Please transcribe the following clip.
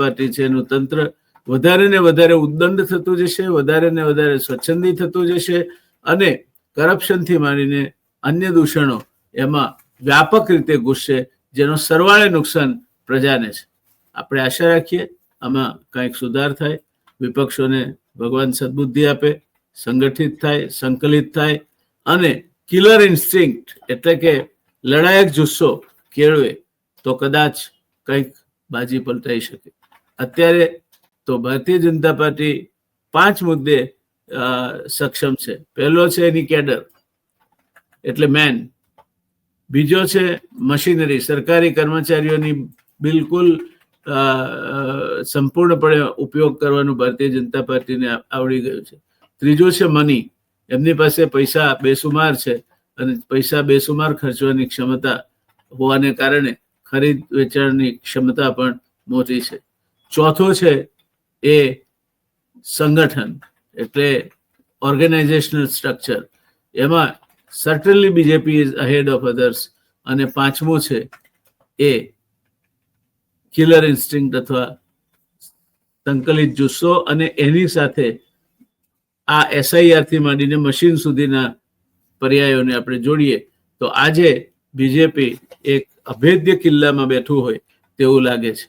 Party છે, એનું તંત્ર વધારે ને વધારે ઉદ્દંડ થતું જશે, વધારે ને વધારે સ્વચ્છંદી થતું જશે અને કરપ્શનથી માંડીને અન્ય દૂષણો એમાં વ્યાપક રીતે ઘૂસશે, જેનો સરવાળે નુકસાન પ્રજાને છે. આપણે આશા રાખીએ આમાં કંઈક સુધાર થાય, વિપક્ષોને ભગવાન સદબુદ્ધિ આપે, સંગઠિત થાય, સંકલિત થાય અને કિલર ઇન્સ્ટિંક્ટ એટલે કે લડાયક જુસ્સો કેળવે તો કદાચ કંઈક બાજી પલટાઈ શકે. અત્યારે તો ભારતીય જનતા પાર્ટી પાંચ મુદ્દે સક્ષમ છે. પહેલો છે એની કેડર, એટલે મેન. બીજો છે મશીનરી, સરકારી કર્મચારીઓની બિલકુલ સંપૂર્ણપણે ઉપયોગ કરવાનું ભારતીય જનતા પાર્ટીને આવડી ગયું છે. ત્રીજો છે મની, એમની પાસે પૈસા બેસુમાર છે અને પૈસા બેસુમાર ખર્ચવાની ક્ષમતા હોવાને કારણે ખરીદ વેચાણની ક્ષમતા પણ મોટી છે. ચોથો છે એ સંગઠન, એટલે ઓર્ગેનાઇઝેશનલ સ્ટ્રક્ચર એમાં certainly BJP is ahead of others અને પાંચમું છે એ કિલર ઇન્સ્ટિંક્ટ અથવા સંકલિત જુસ્સો અને એની સાથે આ એસઆઈઆરથી માંડીને મશીન સુધીના પર્યાયોને આપણે જોડીએ તો આજે બીજેપી એક અભેદ્ય કિલ્લામાં બેઠું હોય તેવું લાગે છે.